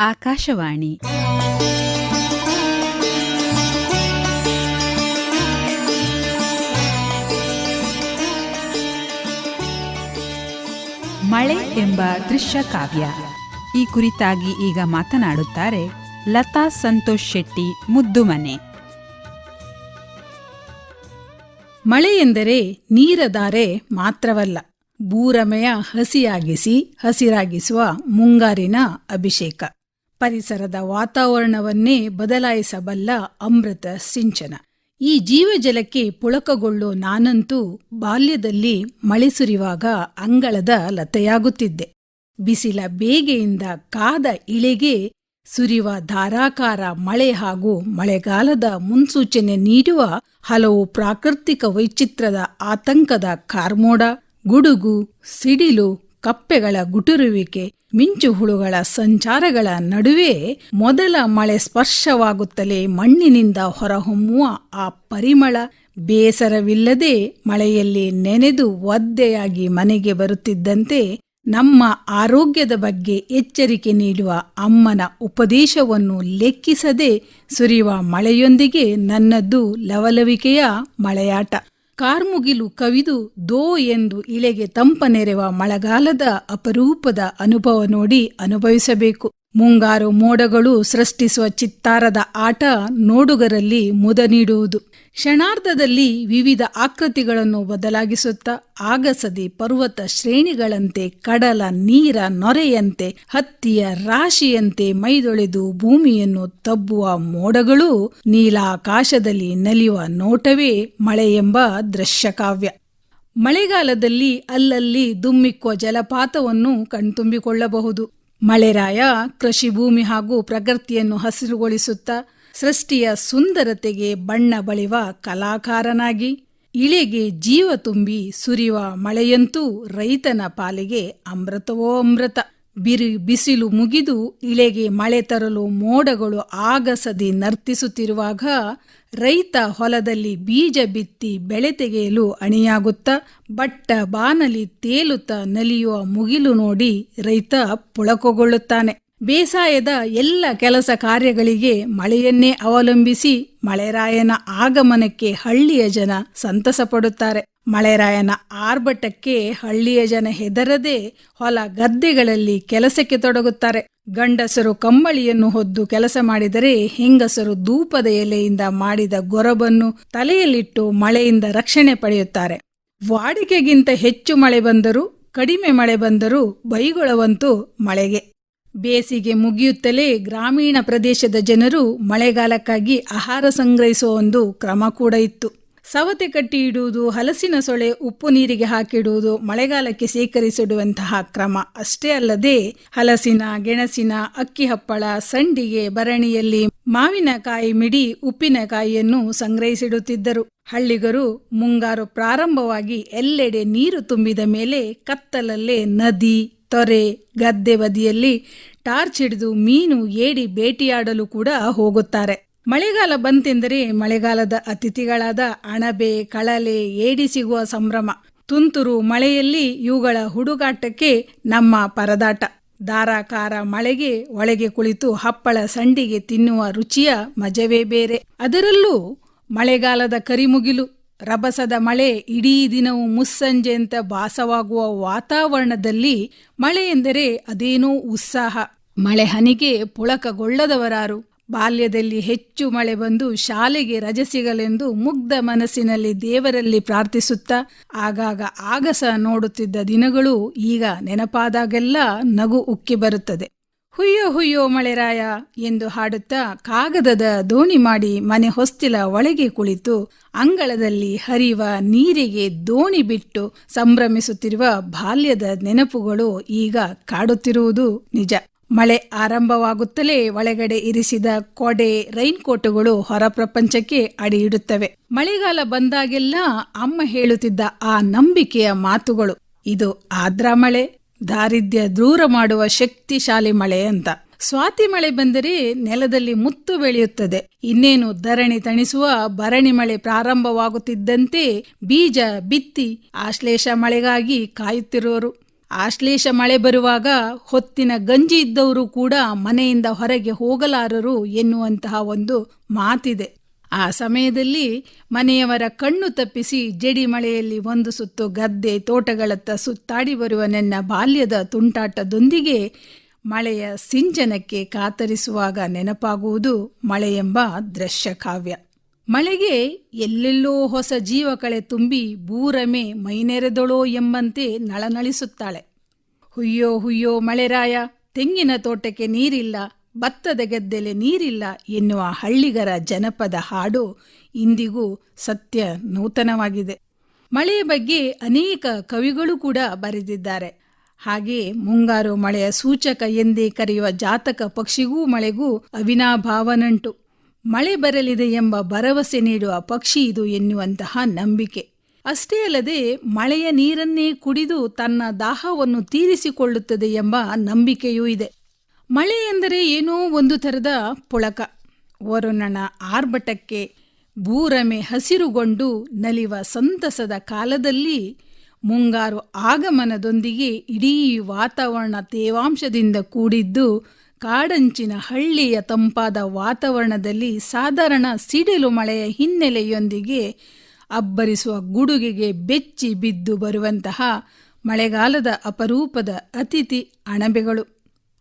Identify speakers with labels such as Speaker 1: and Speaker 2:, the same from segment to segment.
Speaker 1: ಆಕಾಶವಾಣಿ. ಮಳೆ ಎಂಬ ದೃಶ್ಯ ಕಾವ್ಯ. ಈ ಕುರಿತಾಗಿ ಈಗ ಮಾತನಾಡುತ್ತಾರೆ ಲತಾ ಸಂತೋಷ್ ಶೆಟ್ಟಿ ಮುದ್ದುಮನೆ.
Speaker 2: ಮಳೆ ಎಂದರೆ ನೀರದಾರೆ ಮಾತ್ರವಲ್ಲ, ಬೂರಮೆಯ ಹಸಿಯಾಗಿಸಿ ಹಸಿರಾಗಿಸುವ ಮುಂಗಾರಿನ ಅಭಿಷೇಕ. ಪರಿಸರದ ವಾತಾವರಣವನ್ನೇ ಬದಲಾಯಿಸಬಲ್ಲ ಅಮೃತ ಸಿಂಚನ. ಈ ಜೀವಜಲಕ್ಕೆ ಪುಳಕಗೊಳ್ಳೋ ನಾನಂತೂ ಬಾಲ್ಯದಲ್ಲಿ ಮಳೆ ಸುರಿವಾಗ ಅಂಗಳದ ಲತೆಯಾಗುತ್ತಿದ್ದೆ. ಬಿಸಿಲ ಬೇಗೆಯಿಂದ ಕಾದ ಇಳೆಗೆ ಸುರಿವ ಧಾರಾಕಾರ ಮಳೆ ಹಾಗೂ ಮಳೆಗಾಲದ ಮುನ್ಸೂಚನೆ ನೀಡುವ ಹಲವು ಪ್ರಾಕೃತಿಕ ವೈಚಿತ್ರದ ಆತಂಕದ ಕಾರ್ಮೋಡ, ಗುಡುಗು, ಸಿಡಿಲು ಕಪ್ಪೆಗಳ ಗುಟುರುವಿಕೆ, ಮಿಂಚು ಹುಳುಗಳ ಸಂಚಾರಗಳ ನಡುವೆ ಮೊದಲ ಮಳೆ ಸ್ಪರ್ಶವಾಗುತ್ತಲೇ ಮಣ್ಣಿನಿಂದ ಹೊರಹೊಮ್ಮುವ ಆ ಪರಿಮಳ ಬೇಸರವಿಲ್ಲದೆ ಮಳೆಯಲ್ಲಿ ನೆನೆದು ಒದ್ದೆಯಾಗಿ ಮನೆಗೆ ಬರುತ್ತಿದ್ದಂತೆ ನಮ್ಮ ಆರೋಗ್ಯದ ಬಗ್ಗೆ ಎಚ್ಚರಿಕೆ ನೀಡುವ ಅಮ್ಮನ ಉಪದೇಶವನ್ನು ಲೆಕ್ಕಿಸದೆ ಸುರಿಯುವ ಮಳೆಯೊಂದಿಗೆ ನನ್ನದ್ದು ಲವಲವಿಕೆಯ ಮಳೆಯಾಟ. ಕಾರ್ಮುಗಿಲು ಕವಿದು ದೋ ಎಂದು ಇಳೆಗೆ ತಂಪನೆರೆವ ಮಳೆಗಾಲದ ಅಪರೂಪದ ಅನುಭವ ನೋಡಿ ಅನುಭವಿಸಬೇಕು. ಮುಂಗಾರು ಮೋಡಗಳು ಸೃಷ್ಟಿಸುವ ಚಿತ್ತಾರದ ಆಟ ನೋಡುಗರಲ್ಲಿ ಮುದ ನೀಡುವುದು. ಕ್ಷಣಾರ್ಧದಲ್ಲಿ ವಿವಿಧ ಆಕೃತಿಗಳನ್ನು ಬದಲಾಗಿಸುತ್ತಾ ಆಗಸದಿ ಪರ್ವತ ಶ್ರೇಣಿಗಳಂತೆ ಕಡಲ, ನೀರ, ನೊರೆಯಂತೆ, ಹತ್ತಿಯ ರಾಶಿಯಂತೆ ಮೈದೊಳೆದು ಭೂಮಿಯನ್ನು ತಬ್ಬುವ ಮೋಡಗಳು ನೀಲಾಕಾಶದಲ್ಲಿ ನಲಿಯುವ ನೋಟವೇ ಮಳೆ ಎಂಬ ದೃಶ್ಯಕಾವ್ಯ. ಮಳೆಗಾಲದಲ್ಲಿ ಅಲ್ಲಲ್ಲಿ ದುಮ್ಮಿಕ್ಕುವ ಜಲಪಾತವನ್ನು ಕಣ್ತುಂಬಿಕೊಳ್ಳಬಹುದು. ಮಳೆರಾಯ ಕೃಷಿ ಭೂಮಿ ಹಾಗೂ ಪ್ರಕೃತಿಯನ್ನು ಹಸಿರುಗೊಳಿಸುತ್ತಾ ಸೃಷ್ಟಿಯ ಸುಂದರತೆಗೆ ಬಣ್ಣ ಬಳಿವ ಕಲಾಕಾರನಾಗಿ, ಇಳೆಗೆ ಜೀವ ತುಂಬಿ ಸುರಿಯುವ ಮಳೆಯಂತೂ ರೈತನ ಪಾಲಿಗೆ ಅಮೃತವೋ ಅಮೃತ. ಬಿರು ಬಿಸಿಲು ಮುಗಿದು ಇಳೆಗೆ ಮಳೆ ತರಲು ಮೋಡಗಳು ಆಗಸದಿ ನರ್ತಿಸುತ್ತಿರುವಾಗ ರೈತ ಹೊಲದಲ್ಲಿ ಬೀಜ ಬಿತ್ತಿ ಬೆಳೆ ತೆಗೆಯಲು ಅಣಿಯಾಗುತ್ತ ಬಟ್ಟ ಬಾನಲಿ ತೇಲುತ್ತ ನಲಿಯುವ ಮುಗಿಲು ನೋಡಿ ರೈತ ಪುಳಕೊಗೊಳ್ಳುತ್ತಾನೆ. ಬೇಸಾಯದ ಎಲ್ಲ ಕೆಲಸ ಕಾರ್ಯಗಳಿಗೆ ಮಳೆಯನ್ನೇ ಅವಲಂಬಿಸಿ ಮಳೆರಾಯನ ಆಗಮನಕ್ಕೆ ಹಳ್ಳಿಯ ಜನ ಸಂತಸ ಪಡುತ್ತಾರೆ. ಮಳೆರಾಯನ ಆರ್ಭಟಕ್ಕೆ ಹಳ್ಳಿಯ ಜನ ಹೆದರದೆ ಹೊಲ ಗದ್ದೆಗಳಲ್ಲಿ ಕೆಲಸಕ್ಕೆ ತೊಡಗುತ್ತಾರೆ. ಗಂಡಸರು ಕಂಬಳಿಯನ್ನು ಹೊದ್ದು ಕೆಲಸ ಮಾಡಿದರೆ ಹೆಂಗಸರು ಧೂಪದ ಎಲೆಯಿಂದ ಮಾಡಿದ ಗೊರಬನ್ನು ತಲೆಯಲ್ಲಿಟ್ಟು ಮಳೆಯಿಂದ ರಕ್ಷಣೆ ಪಡೆಯುತ್ತಾರೆ. ವಾಡಿಕೆಗಿಂತ ಹೆಚ್ಚು ಮಳೆ ಬಂದರೂ, ಕಡಿಮೆ ಮಳೆ ಬಂದರೂ ಬೈಗೊಳವಂತೂ ಮಳೆಗೆ. ಬೇಸಿಗೆ ಮುಗಿಯುತ್ತಲೇ ಗ್ರಾಮೀಣ ಪ್ರದೇಶದ ಜನರು ಮಳೆಗಾಲಕ್ಕಾಗಿ ಆಹಾರ ಸಂಗ್ರಹಿಸುವ ಒಂದು ಕ್ರಮ ಕೂಡ ಇತ್ತು. ಸವತೆ ಕಟ್ಟಿ ಇಡುವುದು, ಹಲಸಿನ ಸೊಳೆ ಉಪ್ಪು ನೀರಿಗೆ ಹಾಕಿಡುವುದು, ಮಳೆಗಾಲಕ್ಕೆ ಸೇಕರಿಸಿಡುವಂತಹ ಕ್ರಮ ಅಷ್ಟೇ ಅಲ್ಲದೆ ಹಲಸಿನ, ಗೆಣಸಿನ, ಅಕ್ಕಿ ಹಪ್ಪಳ, ಸಂಡಿಗೆ, ಭರಣಿಯಲ್ಲಿ ಮಾವಿನಕಾಯಿ ಮಿಡಿ ಉಪ್ಪಿನಕಾಯಿಯನ್ನು ಸಂಗ್ರಹಿಸಿಡುತ್ತಿದ್ದರು. ಹಳ್ಳಿಗರು ಮುಂಗಾರು ಪ್ರಾರಂಭವಾಗಿ ಎಲ್ಲೆಡೆ ನೀರು ತುಂಬಿದ ಮೇಲೆ ಕತ್ತಲಲ್ಲೇ ನದಿ, ತೊರೆ, ಗದ್ದೆ ಬದಿಯಲ್ಲಿ ಟಾರ್ಚ್ ಹಿಡಿದು ಮೀನು ಏಡಿ ಬೇಟೆಯಾಡಲು ಕೂಡ ಹೋಗುತ್ತಾರೆ. ಮಳೆಗಾಲ ಬಂತೆಂದರೆ ಮಳೆಗಾಲದ ಅತಿಥಿಗಳಾದ ಅಣಬೆ, ಕಳಲೆ, ಏಡಿ ಸಿಗುವ ಸಂಭ್ರಮ. ತುಂತುರು ಮಳೆಯಲ್ಲಿ ಇವುಗಳ ಹುಡುಗಾಟಕ್ಕೆ ನಮ್ಮ ಪರದಾಟ. ಧಾರಾಕಾರ ಮಳೆಗೆ ಒಳಗೆ ಕುಳಿತು ಹಪ್ಪಳ ಸಂಡಿಗೆ ತಿನ್ನುವ ರುಚಿಯ ಮಜವೇ ಬೇರೆ. ಅದರಲ್ಲೂ ಮಳೆಗಾಲದ ಕರಿಮುಗಿಲು. ರಭಸದ ಮಳೆ ಇಡೀ ದಿನವೂ ಮುಸ್ಸಂಜೆಯಂತ ಭಾಸವಾಗುವ ವಾತಾವರಣದಲ್ಲಿ ಮಳೆ ಎಂದರೆ ಅದೇನೋ ಉತ್ಸಾಹ. ಮಳೆ ಹನಿಗೆ ಪುಳಕಗೊಳ್ಳದವರಾರು. ಬಾಲ್ಯದಲ್ಲಿ ಹೆಚ್ಚು ಮಳೆ ಬಂದು ಶಾಲೆಗೆ ರಜೆ ಸಿಗಲೆಂದು ಮುಗ್ಧ ಮನಸ್ಸಿನಲ್ಲಿ ದೇವರಲ್ಲಿ ಪ್ರಾರ್ಥಿಸುತ್ತಾ ಆಗಾಗ ಆಗಸ ನೋಡುತ್ತಿದ್ದ ದಿನಗಳು ಈಗ ನೆನಪಾದಾಗೆಲ್ಲ ನಗು ಉಕ್ಕಿ ಬರುತ್ತದೆ. ಹುಯ್ಯೋ ಹುಯ್ಯೋ ಮಳೆರಾಯ ಎಂದು ಹಾಡುತ್ತಾ ಕಾಗದದ ದೋಣಿ ಮಾಡಿ ಮನೆ ಹೊಸ್ತಿಲ ಒಳಗೆ ಕುಳಿತು ಅಂಗಳದಲ್ಲಿ ಹರಿವ ನೀರಿಗೆ ದೋಣಿ ಬಿಟ್ಟು ಸಂಭ್ರಮಿಸುತ್ತಿರುವ ಬಾಲ್ಯದ ನೆನಪುಗಳು ಈಗ ಕಾಡುತ್ತಿರುವುದು ನಿಜ. ಮಳೆ ಆರಂಭವಾಗುತ್ತಲೇ ಒಳಗಡೆ ಇರಿಸಿದ ಕೊಡೆ ರೈನ್ ಕೋಟುಗಳು ಹೊರ ಪ್ರಪಂಚಕ್ಕೆ ಅಡಿಯಿಡುತ್ತವೆ. ಮಳೆಗಾಲ ಬಂದಾಗೆಲ್ಲ ಅಮ್ಮ ಹೇಳುತ್ತಿದ್ದ ಆ ನಂಬಿಕೆಯ ಮಾತುಗಳು, ಇದು ಆದ್ರ ಮಳೆ, ದಾರಿದ್ರ್ಯ ದೂರ ಮಾಡುವ ಶಕ್ತಿಶಾಲಿ ಮಳೆ ಅಂತ. ಸ್ವಾತಿ ಮಳೆ ಬಂದರೆ ನೆಲದಲ್ಲಿ ಮುತ್ತು ಬೆಳೆಯುತ್ತದೆ. ಇನ್ನೇನು ಧರಣಿ ತಣಿಸುವ ಭರಣಿ ಮಳೆ ಪ್ರಾರಂಭವಾಗುತ್ತಿದ್ದಂತೆ ಬೀಜ ಬಿತ್ತಿ ಆಶ್ಲೇಷ ಮಳೆಗಾಗಿ ಕಾಯುತ್ತಿರುವರು ಆಶ್ಲೇಷ ಮಳೆ ಬರುವಾಗ ಹೊತ್ತಿನ ಗಂಜಿ ಇದ್ದವರು ಕೂಡ ಮನೆಯಿಂದ ಹೊರಗೆ ಹೋಗಲಾರರು ಎನ್ನುವಂತಹ ಒಂದು ಮಾತಿದೆ. ಆ ಸಮಯದಲ್ಲಿ ಮನೆಯವರ ಕಣ್ಣು ತಪ್ಪಿಸಿ ಜಡಿ ಮಳೆಯಲ್ಲಿ ಒಂದು ಸುತ್ತು ಗದ್ದೆ ತೋಟಗಳತ್ತ ಸುತ್ತಾಡಿ ಬರುವ ನನ್ನ ಬಾಲ್ಯದ ತುಂಟಾಟದೊಂದಿಗೆ ಮಳೆಯ ಸಿಂಚನಕ್ಕೆ ಕಾತರಿಸುವಾಗ ನೆನಪಾಗುವುದು ಮಳೆಯೆಂಬ ದೃಶ್ಯ ಕಾವ್ಯ. ಮಳೆಗೆ ಎಲ್ಲೆಲ್ಲೋ ಹೊಸ ಜೀವಕಳೆ ತುಂಬಿ ಬೂರಮೆ ಮೈನೆರೆದೊಳೋ ಎಂಬಂತೆ ನಳನಳಿಸುತ್ತಾಳೆ. ಹುಯ್ಯೋ ಹುಯ್ಯೋ ಮಳೆರಾಯ ತೆಂಗಿನ ತೋಟಕ್ಕೆ ನೀರಿಲ್ಲ, ಭತ್ತದ ಗದ್ದೆಲೆ ನೀರಿಲ್ಲ ಎನ್ನುವ ಹಳ್ಳಿಗರ ಜನಪದ ಹಾಡು ಇಂದಿಗೂ ಸತ್ಯ ನೂತನವಾಗಿದೆ. ಮಳೆಯ ಬಗ್ಗೆ ಅನೇಕ ಕವಿಗಳು ಕೂಡ ಬರೆದಿದ್ದಾರೆ. ಹಾಗೆಯೇ ಮುಂಗಾರು ಮಳೆಯ ಸೂಚಕ ಎಂದೇ ಕರೆಯುವ ಜಾತಕ ಪಕ್ಷಿಗೂ ಮಳೆಗೂ ಅವಿನಾಭಾವನಂಟು. ಮಳೆ ಬರಲಿದೆ ಎಂಬ ಭರವಸೆ ನೀಡುವ ಪಕ್ಷಿ ಇದು ಎನ್ನುವಂತಹ ನಂಬಿಕೆ. ಅಷ್ಟೇ ಅಲ್ಲದೆ ಮಳೆಯ ನೀರನ್ನೇ ಕುಡಿದು ತನ್ನ ದಾಹವನ್ನು ತೀರಿಸಿಕೊಳ್ಳುತ್ತದೆ ಎಂಬ ನಂಬಿಕೆಯೂ ಇದೆ. ಮಳೆ ಎಂದರೆ ಏನೋ ಒಂದು ಥರದ ಪುಳಕ. ವರುಣನ ಆರ್ಭಟಕ್ಕೆ ಭೂರಮೆ ಹಸಿರುಗೊಂಡು ನಲಿವ ಸಂತಸದ ಕಾಲದಲ್ಲಿ ಮುಂಗಾರು ಆಗಮನದೊಂದಿಗೆ ಇಡೀ ವಾತಾವರಣ ತೇವಾಂಶದಿಂದ ಕೂಡಿದ್ದು ಕಾಡಂಚಿನ ಹಳ್ಳಿಯ ತಂಪಾದ ವಾತಾವರಣದಲ್ಲಿ ಸಾಧಾರಣ ಸಿಡಿಲು ಮಳೆಯ ಹಿನ್ನೆಲೆಯೊಂದಿಗೆ ಅಬ್ಬರಿಸುವ ಗುಡುಗಿಗೆ ಬೆಚ್ಚಿ ಬಿದ್ದು ಬರುವಂತಹ ಮಳೆಗಾಲದ ಅಪರೂಪದ ಅತಿಥಿ ಅಣಬೆಗಳು.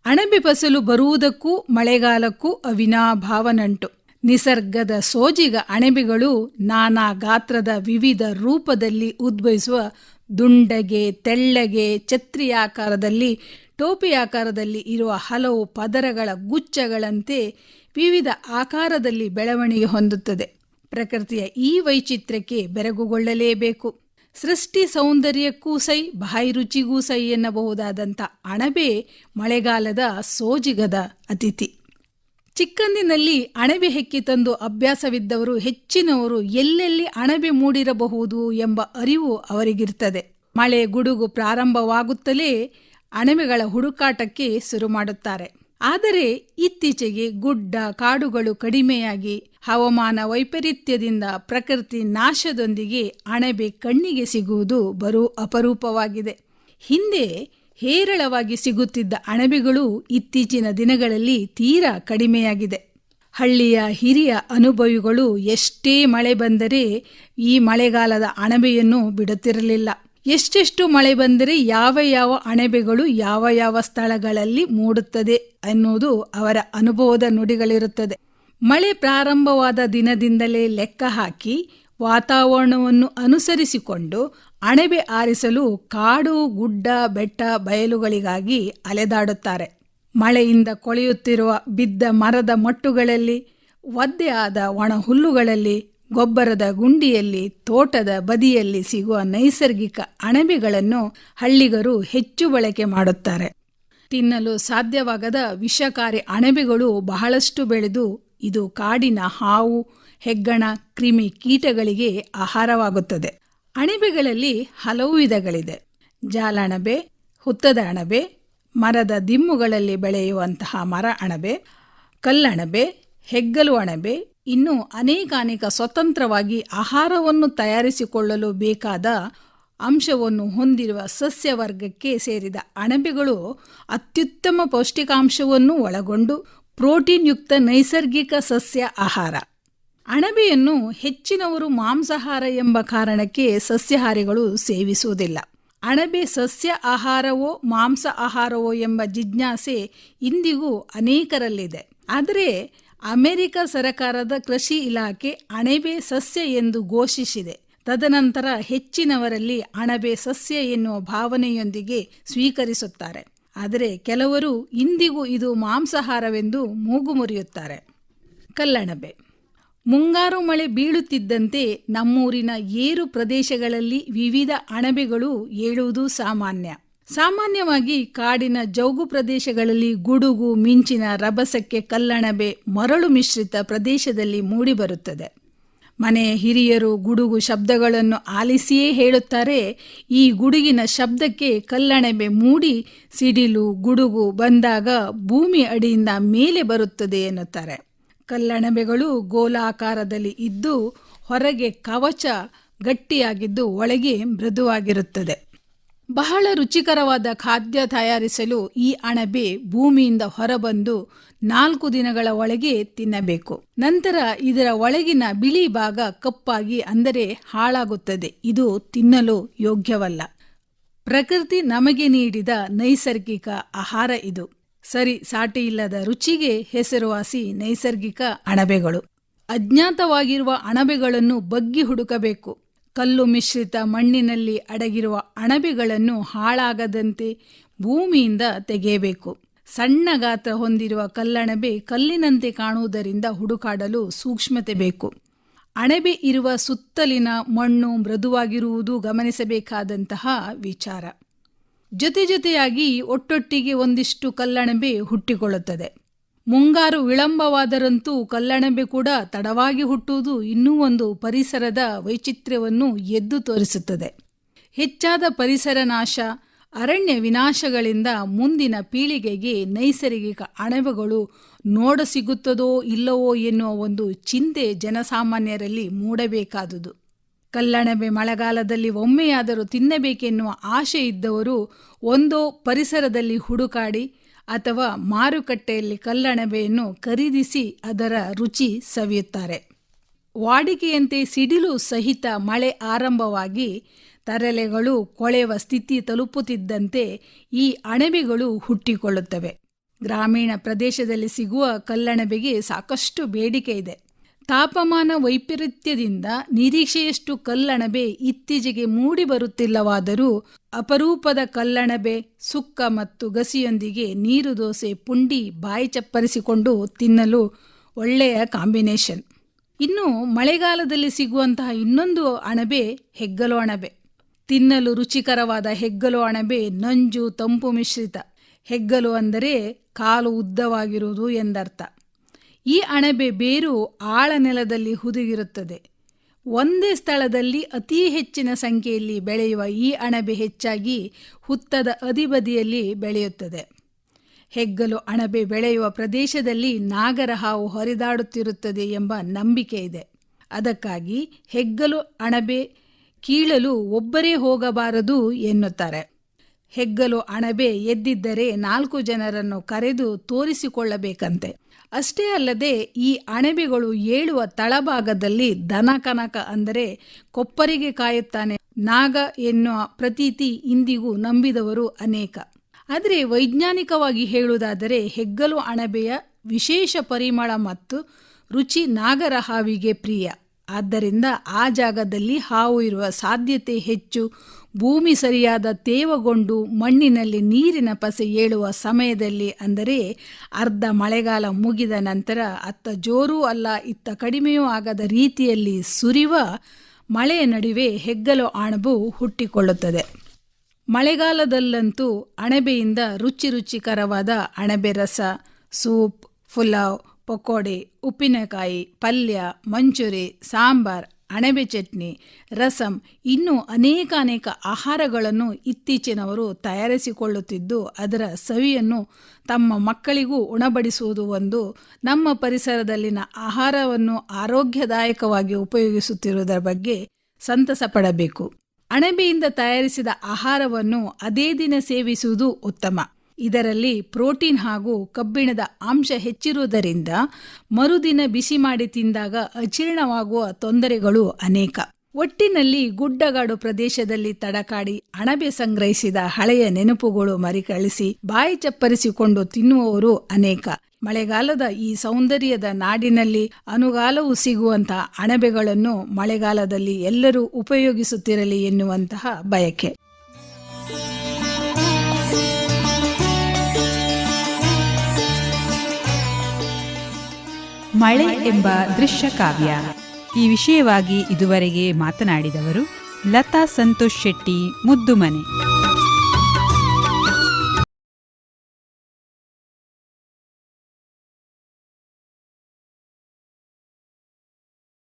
Speaker 2: ಅಣಬೆ ಫಸಲು ಬರುವುದಕ್ಕೂ ಮಳೆಗಾಲಕ್ಕೂ ಅವಿನಾಭಾವನಂಟು. ನಿಸರ್ಗದ ಸೋಜಿಗ ಅಣಬೆಗಳು ನಾನಾ ಗಾತ್ರದ ವಿವಿಧ ರೂಪದಲ್ಲಿ ಉದ್ಭವಿಸುವ ದುಂಡಗೆ, ತೆಳ್ಳಗೆ, ಛತ್ರಿಯಾಕಾರದಲ್ಲಿ ಟೋಪಿಯಾಕಾರದಲ್ಲಿ ಇರುವ ಹಲವು ಪದರಗಳ ಗುಚ್ಛಗಳಂತೆ ವಿವಿಧ ಆಕಾರದಲ್ಲಿ ಬೆಳವಣಿಗೆ ಹೊಂದುತ್ತದೆ. ಪ್ರಕೃತಿಯ ಈ ವೈಚಿತ್ರ್ಯಕ್ಕೆ ಬೆರಗುಗೊಳ್ಳಲೇಬೇಕು. ಸೃಷ್ಟಿ ಸೌಂದರ್ಯಕ್ಕೂ ಸೈ, ಬಾಯಿ ರುಚಿಗೂ ಸೈ ಎನ್ನಬಹುದಾದಂಥ ಅಣಬೆ ಮಳೆಗಾಲದ ಸೋಜಿಗದ ಅತಿಥಿ. ಚಿಕ್ಕಂದಿನಲ್ಲಿ ಅಣಬೆ ಹೆಕ್ಕಿ ತಂದು ಅಭ್ಯಾಸವಿದ್ದವರು ಹೆಚ್ಚಿನವರು ಎಲ್ಲೆಲ್ಲಿ ಅಣಬೆ ಮೂಡಿರಬಹುದು ಎಂಬ ಅರಿವು ಅವರಿಗಿರ್ತದೆ. ಮಳೆ ಗುಡುಗು ಪ್ರಾರಂಭವಾಗುತ್ತಲೇ ಅಣಬೆಗಳ ಹುಡುಕಾಟಕ್ಕೆ ಶುರು ಮಾಡುತ್ತಾರೆ. ಆದರೆ ಇತ್ತೀಚೆಗೆ ಗುಡ್ಡ ಕಾಡುಗಳು ಕಡಿಮೆಯಾಗಿ ಹವಾಮಾನ ವೈಪರೀತ್ಯದಿಂದ ಪ್ರಕೃತಿ ನಾಶದೊಂದಿಗೆ ಅಣಬೆ ಕಣ್ಣಿಗೆ ಸಿಗುವುದು ಬರು ಅಪರೂಪವಾಗಿದೆ. ಹಿಂದೆ ಹೇರಳವಾಗಿ ಸಿಗುತ್ತಿದ್ದ ಅಣಬೆಗಳು ಇತ್ತೀಚಿನ ದಿನಗಳಲ್ಲಿ ತೀರಾ ಕಡಿಮೆಯಾಗಿದೆ. ಹಳ್ಳಿಯ ಹಿರಿಯ ಅನುಭವಿಗಳು ಎಷ್ಟೇ ಮಳೆ ಬಂದರೆ ಈ ಮಳೆಗಾಲದ ಅಣಬೆಯನ್ನು ಬಿಡುತ್ತಿರಲಿಲ್ಲ. ಎಷ್ಟೆಷ್ಟು ಮಳೆ ಬಂದರೆ ಯಾವ ಯಾವ ಅಣಬೆಗಳು ಯಾವ ಯಾವ ಸ್ಥಳಗಳಲ್ಲಿ ಮೂಡುತ್ತದೆ ಅನ್ನೋದು ಅವರ ಅನುಭವದ ನುಡಿಗಳಿರುತ್ತದೆ. ಮಳೆ ಪ್ರಾರಂಭವಾದ ದಿನದಿಂದಲೇ ಲೆಕ್ಕ ಹಾಕಿ ವಾತಾವರಣವನ್ನು ಅನುಸರಿಸಿಕೊಂಡು ಅಣಬೆ ಆರಿಸಲು ಕಾಡು, ಗುಡ್ಡ, ಬೆಟ್ಟ ಬಯಲುಗಳಿಗಾಗಿ ಅಲೆದಾಡುತ್ತಾರೆ. ಮಳೆಯಿಂದ ಕೊಳೆಯುತ್ತಿರುವ ಬಿದ್ದ ಮರದ ಮಟ್ಟುಗಳಲ್ಲಿ ಒದ್ದೆಯಾದ ಒಣ ಹುಲ್ಲುಗಳಲ್ಲಿ ಗೊಬ್ಬರದ ಗುಂಡಿಯಲ್ಲಿ, ತೋಟದ ಬದಿಯಲ್ಲಿ ಸಿಗುವ ನೈಸರ್ಗಿಕ ಅಣಬೆಗಳನ್ನು ಹಳ್ಳಿಗರು ಹೆಚ್ಚು ಬಳಕೆ ಮಾಡುತ್ತಾರೆ. ತಿನ್ನಲು ಸಾಧ್ಯವಾಗದ ವಿಷಕಾರಿ ಅಣಬೆಗಳು ಬಹಳಷ್ಟು ಬೆಳೆದು, ಇದು ಕಾಡಿನ ಹಾವು, ಹೆಗ್ಗಣ, ಕ್ರಿಮಿ ಕೀಟಗಳಿಗೆ ಆಹಾರವಾಗುತ್ತದೆ. ಅಣಬೆಗಳಲ್ಲಿ ಹಲವು ವಿಧಗಳಿದೆ. ಜಾಲಣಬೆ ಹುತ್ತದ ಅಣಬೆ, ಮರದ ದಿಮ್ಮುಗಳಲ್ಲಿ ಬೆಳೆಯುವಂತಹ ಮರ ಅಣಬೆ ಕಲ್ಲಣಬೆ ಹೆಗ್ಗಲು ಅಣಬೆ ಇನ್ನು ಅನೇಕಾನೇಕ ಸ್ವತಂತ್ರವಾಗಿ ಆಹಾರವನ್ನು ತಯಾರಿಸಿಕೊಳ್ಳಲು ಬೇಕಾದ ಅಂಶವನ್ನು ಹೊಂದಿರುವ ಸಸ್ಯವರ್ಗಕ್ಕೆ ಸೇರಿದ ಅಣಬೆಗಳು ಅತ್ಯುತ್ತಮ ಪೌಷ್ಟಿಕಾಂಶವನ್ನು ಒಳಗೊಂಡು ಪ್ರೋಟೀನ್ ಯುಕ್ತ ನೈಸರ್ಗಿಕ ಸಸ್ಯ ಆಹಾರ. ಅಣಬೆಯನ್ನು ಹೆಚ್ಚಿನವರು ಮಾಂಸಾಹಾರ ಎಂಬ ಕಾರಣಕ್ಕೆ ಸಸ್ಯಾಹಾರಿಗಳು ಸೇವಿಸುವುದಿಲ್ಲ. ಅಣಬೆ ಸಸ್ಯ ಆಹಾರವೋ ಮಾಂಸ ಆಹಾರವೋ ಎಂಬ ಜಿಜ್ಞಾಸೆ ಇಂದಿಗೂ ಅನೇಕರಲ್ಲಿದೆ. ಆದರೆ ಅಮೆರಿಕ ಸರಕಾರದ ಕೃಷಿ ಇಲಾಖೆ ಅಣಬೆ ಸಸ್ಯ ಎಂದು ಘೋಷಿಸಿದೆ. ತದನಂತರ ಹೆಚ್ಚಿನವರಲ್ಲಿ ಅಣಬೆ ಸಸ್ಯ ಎನ್ನುವ ಭಾವನೆಯೊಂದಿಗೆ ಸ್ವೀಕರಿಸುತ್ತಾರೆ. ಆದರೆ ಕೆಲವರು ಇಂದಿಗೂ ಇದು ಮಾಂಸಾಹಾರವೆಂದು ಮೂಗು ಮುರಿಯುತ್ತಾರೆ. ಕಲ್ಲಣಬೆ. ಮುಂಗಾರು ಮಳೆ ಬೀಳುತ್ತಿದ್ದಂತೆ ನಮ್ಮೂರಿನ ಏರು ಪ್ರದೇಶಗಳಲ್ಲಿ ವಿವಿಧ ಅಣಬೆಗಳು ಏಳುವುದು ಸಾಮಾನ್ಯ. ಸಾಮಾನ್ಯವಾಗಿ ಕಾಡಿನ ಜೌಗು ಪ್ರದೇಶಗಳಲ್ಲಿ ಗುಡುಗು, ಮಿಂಚಿನ ರಭಸಕ್ಕೆ ಕಲ್ಲಣಬೆ, ಮರಳು ಮಿಶ್ರಿತ ಪ್ರದೇಶದಲ್ಲಿ ಮೂಡಿಬರುತ್ತದೆ ಮನೆಯ ಹಿರಿಯರು ಗುಡುಗು ಶಬ್ದಗಳನ್ನು ಆಲಿಸಿಯೇ ಹೇಳುತ್ತಾರೆ. ಈ ಗುಡುಗಿನ ಶಬ್ದಕ್ಕೆ ಕಲ್ಲಣಬೆ ಮೂಡಿ ಸಿಡಿಲು, ಗುಡುಗು ಬಂದಾಗ ಭೂಮಿ ಅಡಿಯಿಂದ ಮೇಲೆ ಬರುತ್ತದೆ ಎನ್ನುತ್ತಾರೆ. ಕಲ್ಲಣಬೆಗಳು ಗೋಲಾಕಾರದಲ್ಲಿ ಇದ್ದು ಹೊರಗೆ ಕವಚ ಗಟ್ಟಿಯಾಗಿದ್ದು ಒಳಗೆ ಮೃದುವಾಗಿರುತ್ತದೆ. ಬಹಳ ರುಚಿಕರವಾದ ಖಾದ್ಯ ತಯಾರಿಸಲು ಈ ಅಣಬೆ ಭೂಮಿಯಿಂದ ಹೊರಬಂದು ನಾಲ್ಕು ದಿನಗಳ ಒಳಗೆ ತಿನ್ನಬೇಕು. ನಂತರ ಇದರ ಒಳಗಿನ ಬಿಳಿ ಭಾಗ ಕಪ್ಪಾಗಿ ಅಂದರೆ ಹಾಳಾಗುತ್ತದೆ. ಇದು ತಿನ್ನಲು ಯೋಗ್ಯವಲ್ಲ. ಪ್ರಕೃತಿ ನಮಗೆ ನೀಡಿದ ನೈಸರ್ಗಿಕ ಆಹಾರ ಇದು. ಸರಿ ಸಾಟಿ ಇಲ್ಲದ ರುಚಿಗೆ ಹೆಸರುವಾಸಿ ನೈಸರ್ಗಿಕ ಅಣಬೆಗಳು. ಅಜ್ಞಾತವಾಗಿರುವ ಅಣಬೆಗಳನ್ನು ಬಗ್ಗಿ ಹುಡುಕಬೇಕು. ಕಲ್ಲು ಮಿಶ್ರಿತ ಮಣ್ಣಿನಲ್ಲಿ ಅಡಗಿರುವ ಅಣಬೆಗಳನ್ನು ಹಾಳಾಗದಂತೆ ಭೂಮಿಯಿಂದ ತೆಗೆಯಬೇಕು. ಸಣ್ಣ ಗಾತ್ರ ಹೊಂದಿರುವ ಕಲ್ಲಣಬೆ ಕಲ್ಲಿನಂತೆ ಕಾಣುವುದರಿಂದ ಹುಡುಕಾಡಲು ಸೂಕ್ಷ್ಮತೆ ಬೇಕು. ಅಣಬೆ ಇರುವ ಸುತ್ತಲಿನ ಮಣ್ಣು ಮೃದುವಾಗಿರುವುದು ಗಮನಿಸಬೇಕಾದಂತಹ ವಿಚಾರ. ಜೊತೆ ಜೊತೆಯಾಗಿ ಒಟ್ಟೊಟ್ಟಿಗೆ ಒಂದಿಷ್ಟು ಕಲ್ಲಣಬೆ ಹುಟ್ಟಿಕೊಳ್ಳುತ್ತದೆ. ಮುಂಗಾರು ವಿಳಂಬವಾದರಂತೂ ಕಲ್ಲಣಬೆ ಕೂಡ ತಡವಾಗಿ ಹುಟ್ಟುವುದು ಇನ್ನೂ ಒಂದು ಪರಿಸರದ ವೈಚಿತ್ರ್ಯವನ್ನು ಎದ್ದು ತೋರಿಸುತ್ತದೆ. ಹೆಚ್ಚಾದ ಪರಿಸರ ನಾಶ, ಅರಣ್ಯ ವಿನಾಶಗಳಿಂದ ಮುಂದಿನ ಪೀಳಿಗೆಗೆ ನೈಸರ್ಗಿಕ ಅಣಬೆಗಳು ನೋಡ ಸಿಗುತ್ತದೋ ಇಲ್ಲವೋ ಎನ್ನುವ ಒಂದು ಚಿಂತೆ ಜನಸಾಮಾನ್ಯರಲ್ಲಿ ಮೂಡಬೇಕಾದುದು. ಕಲ್ಲಣಬೆ ಮಳೆಗಾಲದಲ್ಲಿ ಒಮ್ಮೆಯಾದರೂ ತಿನ್ನಬೇಕೆನ್ನುವ ಆಶೆ ಇದ್ದವರು ಒಂದೋ ಪರಿಸರದಲ್ಲಿ ಹುಡುಕಾಡಿ ಅಥವಾ ಮಾರುಕಟ್ಟೆಯಲ್ಲಿ ಕಲ್ಲಣಬೆಯನ್ನು ಖರೀದಿಸಿ ಅದರ ರುಚಿ ಸವಿಯುತ್ತಾರೆ. ವಾಡಿಕೆಯಂತೆ ಸಿಡಿಲು ಸಹಿತ ಮಳೆ ಆರಂಭವಾಗಿ ತರಲೆಗಳು ಕೊಳೆವ ಸ್ಥಿತಿ ತಲುಪುತ್ತಿದ್ದಂತೆ ಈ ಅಣಬೆಗಳು ಹುಟ್ಟಿಕೊಳ್ಳುತ್ತವೆ. ಗ್ರಾಮೀಣ ಪ್ರದೇಶದಲ್ಲಿ ಸಿಗುವ ಕಲ್ಲಣಬೆಗೆ ಸಾಕಷ್ಟು ಬೇಡಿಕೆ ಇದೆ. ತಾಪಮಾನ ವೈಪರೀತ್ಯದಿಂದ ನಿರೀಕ್ಷೆಯಷ್ಟು ಕಲ್ಲಣಬೆ ಇತ್ತೀಚೆಗೆ ಮೂಡಿ ಬರುತ್ತಿಲ್ಲವಾದರೂ ಅಪರೂಪದ ಕಲ್ಲಣಬೆ, ಸುಕ್ಕ ಮತ್ತು ಗಸಿಯೊಂದಿಗೆ ನೀರು ದೋಸೆ ಪುಂಡಿ ಬಾಯಿ ಚಪ್ಪರಿಸಿಕೊಂಡು ತಿನ್ನಲು ಒಳ್ಳೆಯ ಕಾಂಬಿನೇಷನ್. ಇನ್ನು ಮಳೆಗಾಲದಲ್ಲಿ ಸಿಗುವಂತಹ ಇನ್ನೊಂದು ಅಣಬೆ ಹೆಗ್ಗಲು ಅಣಬೆ. ತಿನ್ನಲು ರುಚಿಕರವಾದ ಹೆಗ್ಗಲು ಅಣಬೆ ನಂಜು ತಂಪು ಮಿಶ್ರಿತ. ಹೆಗ್ಗಲು ಅಂದರೆ ಕಾಲು ಉದ್ದವಾಗಿರುವುದು ಎಂದರ್ಥ. ಈ ಅಣಬೆ ಬೇರು ಆಳ ನೆಲದಲ್ಲಿ ಹುದುಗಿರುತ್ತದೆ. ಒಂದೇ ಸ್ಥಳದಲ್ಲಿ ಅತಿ ಹೆಚ್ಚಿನ ಸಂಖ್ಯೆಯಲ್ಲಿ ಬೆಳೆಯುವ ಈ ಅಣಬೆ ಹೆಚ್ಚಾಗಿ ಹುತ್ತದ ಅದಿಬದಿಯಲ್ಲಿ ಬೆಳೆಯುತ್ತದೆ. ಹೆಗ್ಗಲು ಅಣಬೆ ಬೆಳೆಯುವ ಪ್ರದೇಶದಲ್ಲಿ ನಾಗರ ಹಾವು ಹರಿದಾಡುತ್ತಿರುತ್ತದೆ ಎಂಬ ನಂಬಿಕೆ ಇದೆ. ಅದಕ್ಕಾಗಿ ಹೆಗ್ಗಲು ಅಣಬೆ ಕೀಳಲು ಒಬ್ಬರೇ ಹೋಗಬಾರದು ಎನ್ನುತ್ತಾರೆ. ಹೆಗ್ಗಲು ಅಣಬೆ ಎದ್ದಿದ್ದರೆ ನಾಲ್ಕು ಜನರನ್ನು ಕರೆದು ತೋರಿಸಿಕೊಳ್ಳಬೇಕಂತೆ. ಅಷ್ಟೇ ಅಲ್ಲದೆ ಈ ಅಣಬೆಗಳು ಏಳುವ ತಳಭಾಗದಲ್ಲಿ ದನ ಕನಕ ಅಂದರೆ ಕೊಪ್ಪರಿಗೆ ಕಾಯುತ್ತಾನೆ. ನಾಗ ಎನ್ನುವ ಪ್ರತೀತಿ ಇಂದಿಗೂ ನಂಬಿದವರು ಅನೇಕ. ಆದರೆ ವೈಜ್ಞಾನಿಕವಾಗಿ ಹೇಳುವುದಾದರೆ ಹೆಗ್ಗಲು ಅಣಬೆಯ ವಿಶೇಷ ಪರಿಮಳ ಮತ್ತು ರುಚಿ ನಾಗರ ಹಾವಿಗೆ ಪ್ರಿಯ. ಆದ್ದರಿಂದ ಆ ಜಾಗದಲ್ಲಿ ಹಾವು ಇರುವ ಸಾಧ್ಯತೆ ಹೆಚ್ಚು. ಭೂಮಿ ಸರಿಯಾದ ತೇವಗೊಂಡು ಮಣ್ಣಿನಲ್ಲಿ ನೀರಿನ ಪಸೆ ಏಳುವ ಸಮಯದಲ್ಲಿ ಅಂದರೆ ಅರ್ಧ ಮಳೆಗಾಲ ಮುಗಿದ ನಂತರ ಅತ್ತ ಜೋರೂ ಅಲ್ಲ, ಇತ್ತ ಕಡಿಮೆಯೂ ಆಗದ ರೀತಿಯಲ್ಲಿ ಸುರಿವ ಮಳೆಯ ನಡುವೆ ಹೆಗ್ಗಲು ಅಣಬು ಹುಟ್ಟಿಕೊಳ್ಳುತ್ತದೆ. ಮಳೆಗಾಲದಲ್ಲಂತೂ ಅಣಬೆಯಿಂದ ರುಚಿ ರುಚಿಕರವಾದ ಅಣಬೆ ರಸ, ಸೂಪ್, ಪುಲಾವ್, ಪಕೋಡೆ, ಉಪ್ಪಿನಕಾಯಿ, ಪಲ್ಯ, ಮಂಚೂರಿ, ಸಾಂಬಾರ್ ಅಣಬೆ ಚಟ್ನಿ, ರಸಂ ಇನ್ನೂ ಅನೇಕ ಅನೇಕ ಆಹಾರಗಳನ್ನು ಇತ್ತೀಚಿನವರು ತಯಾರಿಸಿಕೊಳ್ಳುತ್ತಿದ್ದು ಅದರ ಸವಿಯನ್ನು ತಮ್ಮ ಮಕ್ಕಳಿಗೂ ಉಣಬಡಿಸುವುದು ಒಂದು. ನಮ್ಮ ಪರಿಸರದಲ್ಲಿನ ಆಹಾರವನ್ನು ಆರೋಗ್ಯದಾಯಕವಾಗಿ ಉಪಯೋಗಿಸುತ್ತಿರುವುದರ ಬಗ್ಗೆ ಸಂತಸ ಪಡಬೇಕು. ಅಣಬೆಯಿಂದ ತಯಾರಿಸಿದ ಆಹಾರವನ್ನು ಅದೇ ದಿನ ಸೇವಿಸುವುದು ಉತ್ತಮ. ಇದರಲ್ಲಿ ಪ್ರೋಟೀನ್ ಹಾಗೂ ಕಬ್ಬಿಣದ ಅಂಶ ಹೆಚ್ಚಿರುವುದರಿಂದ ಮರುದಿನ ಬಿಸಿ ಮಾಡಿ ತಿಂದಾಗ ಅಜೀರ್ಣವಾಗುವ ತೊಂದರೆಗಳು ಅನೇಕ. ಒಟ್ಟಿನಲ್ಲಿ ಗುಡ್ಡಗಾಡು ಪ್ರದೇಶದಲ್ಲಿ ತಡಕಾಡಿ ಅಣಬೆ ಸಂಗ್ರಹಿಸಿದ ಹಳೆಯ ನೆನಪುಗಳು ಮರಿಕಳಿಸಿ ಬಾಯಿ ಚಪ್ಪರಿಸಿಕೊಂಡು ತಿನ್ನುವವರು ಅನೇಕ. ಮಳೆಗಾಲದ ಈ ಸೌಂದರ್ಯದ ನಾಡಿನಲ್ಲಿ ಅನುಗಾಲವು ಸಿಗುವಂತಹ ಅಣಬೆಗಳನ್ನು ಮಳೆಗಾಲದಲ್ಲಿ ಎಲ್ಲರೂ ಉಪಯೋಗಿಸುತ್ತಿರಲಿ ಎನ್ನುವಂತಹ ಬಯಕೆ.
Speaker 1: ಮಳೆ ಎಂಬ ದೃಶ್ಯ ಕಾವ್ಯ. ಈ ವಿಷಯವಾಗಿ ಇದುವರೆಗೆ ಮಾತನಾಡಿದವರು ಲತಾ ಸಂತೋಷ್ ಶೆಟ್ಟಿ ಮುದ್ದುಮನೆ.